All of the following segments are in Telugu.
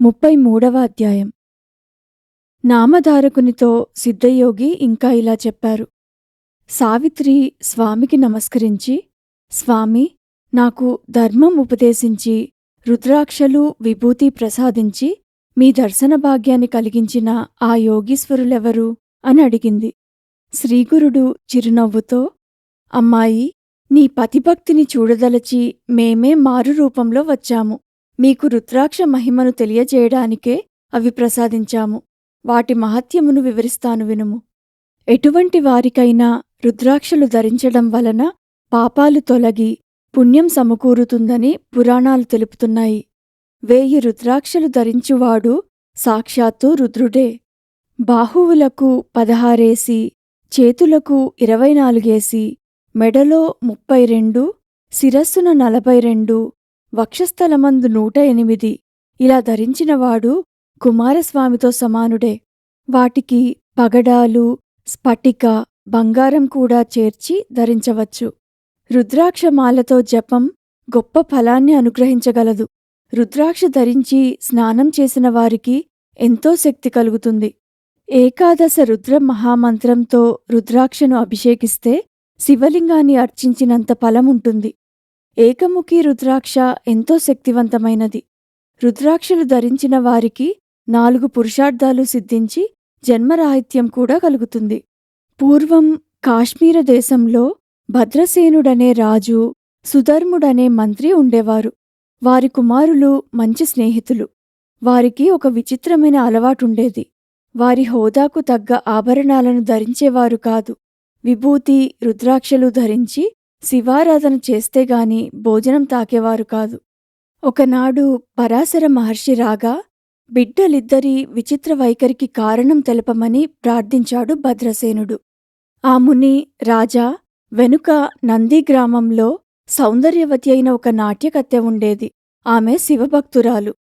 ముప్పై మూడవ అధ్యాయం. నామధారకునితో సిద్ధయోగి ఇంకా ఇలా చెప్పారు. సావిత్రి స్వామికి నమస్కరించి స్వామి నాకు ధర్మం ఉపదేశించి రుద్రాక్షలు విభూతి ప్రసాదించి మీ దర్శన భాగ్యాన్ని కలిగించిన ఆ యోగీశ్వరులెవరు? అని అడిగింది. శ్రీగురుడు చిరునవ్వుతో అమ్మాయి నీ పతిభక్తిని చూడదలచి మేమే మారు రూపంలో వచ్చాము. మీకు రుద్రాక్ష మహిమను తెలియజేయడానికే అవి ప్రసాదించాము. వాటి మహత్యమును వివరిస్తాను వినుము. ఎటువంటి వారికైనా రుద్రాక్షలు ధరించడం వలన పాపాలు తొలగి పుణ్యం సమకూరుతుందని పురాణాలు తెలుపుతున్నాయి. వేయి రుద్రాక్షలు ధరించువాడు సాక్షాత్తు రుద్రుడే. బాహువులకు పదహారేసి చేతులకు ఇరవై నాలుగేసి మెడలో ముప్పై రెండు శిరస్సున నలభై రెండు వక్షస్థలమందు నూట ఎనిమిది. ఇలా ధరించినవాడు కుమారస్వామితో సమానుడే. వాటికి పగడాలు స్ఫటిక బంగారం కూడా చేర్చి ధరించవచ్చు. రుద్రాక్షమాలతో జపం గొప్ప ఫలాన్ని అనుగ్రహించగలదు. రుద్రాక్ష ధరించి స్నానం చేసిన వారికి ఎంతో శక్తి కలుగుతుంది. ఏకాదశ రుద్ర మహామంత్రంతో రుద్రాక్షను అభిషేకిస్తే శివలింగాన్ని అర్చించినంత ఫలముంటుంది. ఏకముఖి రుద్రాక్ష ఎంతో శక్తివంతమైనది. రుద్రాక్షలు ధరించిన వారికి నాలుగు పురుషార్థాలు సిద్ధించి జన్మరాహిత్యం కూడా కలుగుతుంది. పూర్వం కాశ్మీర దేశంలో భద్రసేనుడనే రాజు సుధర్ముడనే మంత్రి ఉండేవారు. వారి కుమారులు మంచి స్నేహితులు. వారికి ఒక విచిత్రమైన అలవాటుండేది. వారి హోదాకు తగ్గ ఆభరణాలను ధరించేవారు కాదు. విభూతి రుద్రాక్షలు ధరించి శివారాధన చేస్తేగాని భోజనం తాకేవారు కాదు. ఒకనాడు పరాశర మహర్షి రాగా బిడ్డలిద్దరి విచిత్ర వైఖరికి కారణం తెలపమని ప్రార్థించాడు భద్రసేనుడు. ఆ ముని రాజా వెనుక నందిగ్రామంలో సౌందర్యవతి అయిన ఒక నాట్యకత్తె ఉండేది. ఆమె శివభక్తురాలు.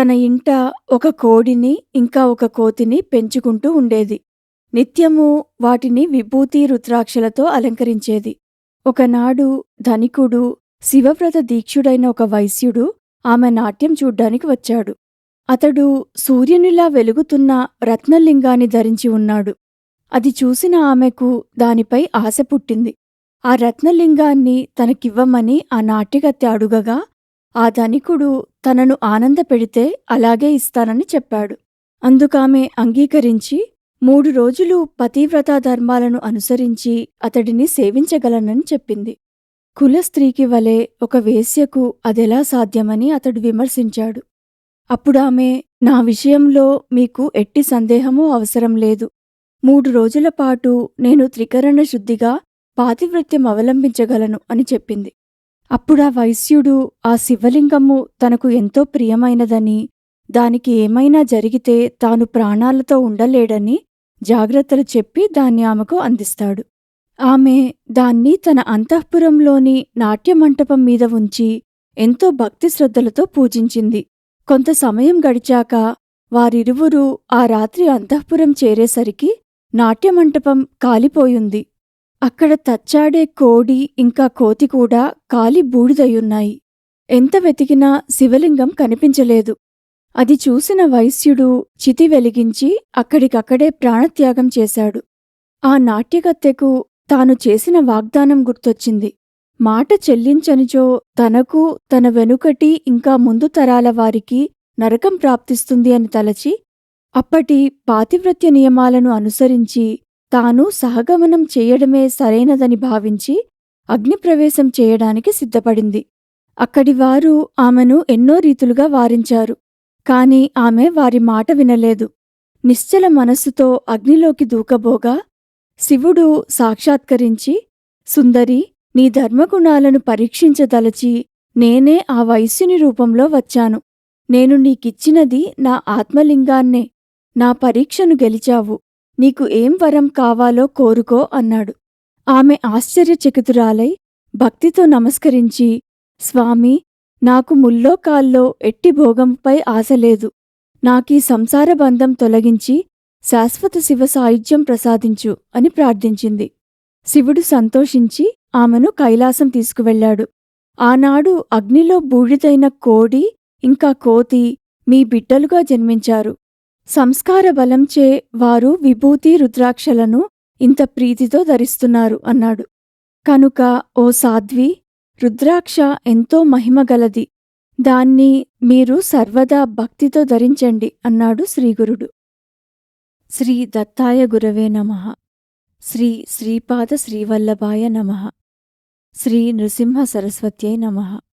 తన ఇంట ఒక కోడిని ఇంకా ఒక కోతిని పెంచుకుంటూ ఉండేది. నిత్యము వాటిని విభూతి రుద్రాక్షలతో అలంకరించేది. ఒకనాడు ధనికుడు శివవ్రత దీక్షుడైన ఒక వైశ్యుడు ఆమె నాట్యం చూడ్డానికి వచ్చాడు. అతడు సూర్యునిలా వెలుగుతున్న రత్నలింగాన్ని ధరించి ఉన్నాడు. అది చూసిన ఆమెకు దానిపై ఆశ పుట్టింది. ఆ రత్నలింగాన్ని తనకివ్వమని ఆ నాట్యగత్తె అడుగగా ఆ ధనికుడు తనను ఆనందపెడితే అలాగే ఇస్తానని చెప్పాడు. అందుకామె అంగీకరించి మూడు రోజులు పతివ్రతా ధర్మాలను అనుసరించి అతడిని సేవించగలనని చెప్పింది. కులస్త్రీకి వలె ఒక వేశ్యకు అదెలా సాధ్యమని అతడు విమర్శించాడు. అప్పుడామె నా విషయంలో మీకు ఎట్టి సందేహమూ అవసరం లేదు. మూడు రోజుల పాటు నేను త్రికరణ శుద్ధిగా పాతివృత్యం అవలంబించగలను అని చెప్పింది. అప్పుడా వైశ్యుడు ఆ శివలింగము తనకు ఎంతో ప్రియమైనదని దానికి ఏమైనా జరిగితే తాను ప్రాణాలతో ఉండలేడని జాగ్రత్తలు చెప్పి దాన్ని ఆమెకు అందిస్తాడు. ఆమె దాన్ని తన అంతఃపురంలోని నాట్యమంటపం మీద ఉంచి ఎంతో భక్తి శ్రద్ధలతో పూజించింది. కొంత సమయం గడిచాక వారిరువురూ ఆ రాత్రి అంతఃపురం చేరేసరికి నాట్యమంటపం కాలిపోయింది. అక్కడ తచ్చాడే కోడి ఇంకా కోతి కూడా కాలి బూడిదయున్నాయి ఎంత వెతికినా శివలింగం కనిపించలేదు. అది చూసిన వైశ్యుడు చితి వెలిగించి అక్కడికక్కడే ప్రాణత్యాగం చేశాడు. ఆ నాట్యకత్తెకు తాను చేసిన వాగ్దానం గుర్తొచ్చింది. మాట చెల్లించనిచో తనకు తన వెనుకటి ఇంకా ముందు తరాల వారికి నరకం ప్రాప్తిస్తుంది అని తలచి అప్పటి పాతివ్రత్య నియమాలను అనుసరించి తాను సహగమనం చేయడమే సరైనదని భావించి అగ్నిప్రవేశం చేయడానికి సిద్ధపడింది. అక్కడివారు ఆమెను ఎన్నో రీతులుగా వారించారు. కాని ఆమె వారి మాట వినలేదు. నిశ్చల మనస్సుతో అగ్నిలోకి దూకబోగా శివుడు సాక్షాత్కరించి సుందరి నీ ధర్మగుణాలను పరీక్షించదలచి నేనే ఆ వైశ్యుని రూపంలో వచ్చాను. నేను నీకిచ్చినది నా ఆత్మలింగాన్నే నా పరీక్షను గెలిచావు. నీకు ఏం వరం కావాలో కోరుకో అన్నాడు. ఆమె ఆశ్చర్యచకితురాలై భక్తితో నమస్కరించి స్వామి నాకు ముల్లోకాల్లో ఎట్టి భోగంపై ఆశలేదు నాకీ సంసార బంధం తొలగించి శాశ్వత శివ సాయుధ్యం ప్రసాదించు అని ప్రార్థించింది. శివుడు సంతోషించి ఆమెను కైలాసం తీసుకువెళ్ళాడు ఆనాడు అగ్నిలో బూడిదైన కోడి ఇంకా కోతి మీ బిడ్డలుగా జన్మించారు. సంస్కార బలంచే వారు విభూతి రుద్రాక్షలను ఇంత ప్రీతితో ధరిస్తున్నారు అన్నాడు. కనుక ఓ సాధ్వి రుద్రాక్ష ఎంతో మహిమగలది దాన్ని మీరు సర్వదా భక్తితో ధరించండి అన్నాడు శ్రీగురుడు. శ్రీ దత్తాయ గురవే నమ. శ్రీ శ్రీపాద శ్రీవల్లభాయ నమ. శ్రీ నృసింహ సరస్వత్యై నమః.